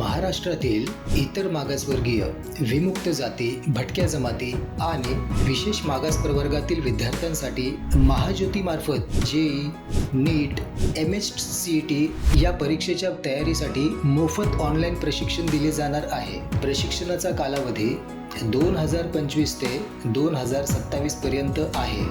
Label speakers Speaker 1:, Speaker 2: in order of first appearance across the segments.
Speaker 1: महाराष्ट्रातील इतर मागासवर्गीय विमुक्त जाती भटक्या जमाती आणि विशेष मागास प्रवर्गातील विद्यार्थ्यांसाठी महाज्योतीमार्फत JEE NEET M H C T या परीक्षेच्या तयारीसाठी मोफत ऑनलाईन प्रशिक्षण दिले जाणार आहे. प्रशिक्षणाचा कालावधी दोन हजार पंचवीस ते दोन हजार सत्तावीस पर्यंत आहे.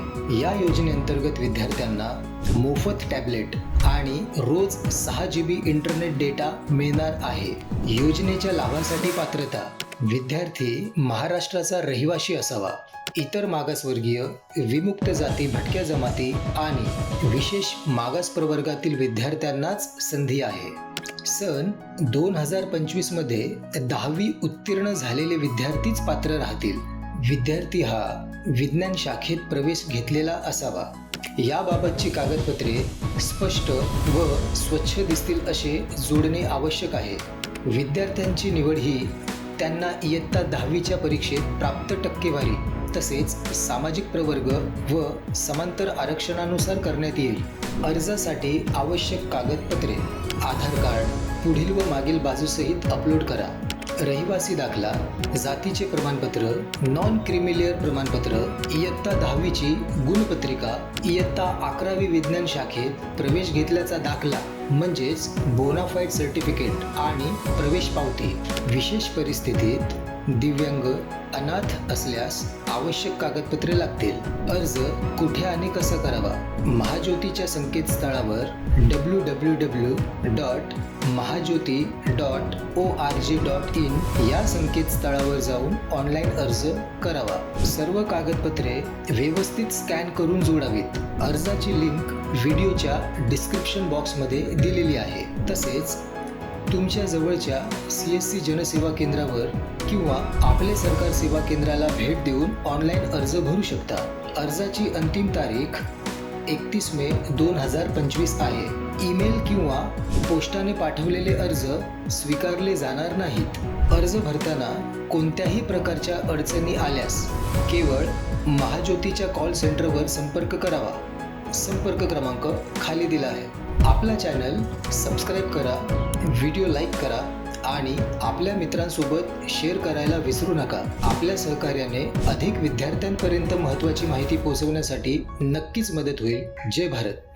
Speaker 1: या योजनेअंतर्गत विद्यार्थ्यांना मोफत टॅबलेट आणि रोज सहा जी बी इंटरनेट डेटा मिळणार आहे. योजनेच्या लाभासाठी पात्रता. विद्यार्थी महाराष्ट्राचा रहिवासी असावा. इतर मागासवर्गीय विमुक्त जाती भटक्या जमाती आणि विशेष मागास प्रवर्गातील विद्यार्थ्यांनाच संधी आहे. सन दोन हजार पंचवीसमध्ये दहावी उत्तीर्ण झालेले विद्यार्थीच पात्र राहतील. विद्यार्थी हा विज्ञान शाखेत प्रवेश घेतलेला असावा. याबाबतची कागदपत्रे स्पष्ट व स्वच्छ दिसतील असे जोडणे आवश्यक आहे. विद्यार्थ्यांची निवड ही त्यांना इयत्ता दहावीच्या परीक्षेत प्राप्त टक्केवारी तसेच सामाजिक प्रवर्ग व समांतर आरक्षणानुसार करण्यात येईल. अर्जासाठी आवश्यक कागदपत्रे आधार कार्ड पुढील व मागील बाजूसहित अपलोड करा. रहिवासी दाखला जातीचे प्रमाणपत्र नॉन क्रिमिलियर प्रमाणपत्र इयत्ता दहावीची गुणपत्रिका इयत्ता अकरावी विज्ञान शाखेत प्रवेश घेतल्याचा दाखला म्हणजेच बोनाफाईड सर्टिफिकेट आणि प्रवेश पावती. विशेष परिस्थितीत दिव्यांग अनाथ असल्यास आवश्यक कागदपत्रे लागतील. अर्ज कुठे आणि कसा करावा? महाज्योतीच्या संकेतस्थळावर W W W dot Mahajyoti dot O R G dot in या संकेतस्थळावर जाऊन ऑनलाईन अर्ज करावा. सर्व कागदपत्रे व्यवस्थित स्कॅन करून जोडावीत. अर्जाची लिंक व्हिडिओच्या डिस्क्रिप्शन बॉक्समध्ये दिलेली आहे. तसेच तुमच्या जवळच्या सी एस सी जनसेवा केंद्रावर किंवा आपले सरकार सेवा केंद्राला भेट देऊन ऑनलाईन अर्ज भरू शकता. अर्जाची अंतिम तारीख एकतीस मे दोन हजार पंचवीस आहे. ईमेल किंवा पोस्टाने पाठवलेले अर्ज स्वीकारले जाणार नाहीत. अर्ज भरताना कोणत्याही प्रकारच्या अडचणी आल्यास केवळ महाज्योतीच्या कॉल सेंटरवर संपर्क करावा. संपर्क क्रमांक खाली दिला आहे. आपला चॅनल सबस्क्राईब करा व्हिडिओ लाईक करा आणि आपल्या मित्रांसोबत शेअर करायला विसरू नका. आपल्या सहकार्याने अधिक विद्यार्थ्यांपर्यंत महत्त्वाची माहिती पोहोचवण्यासाठी नक्कीच मदत होईल. जय भारत.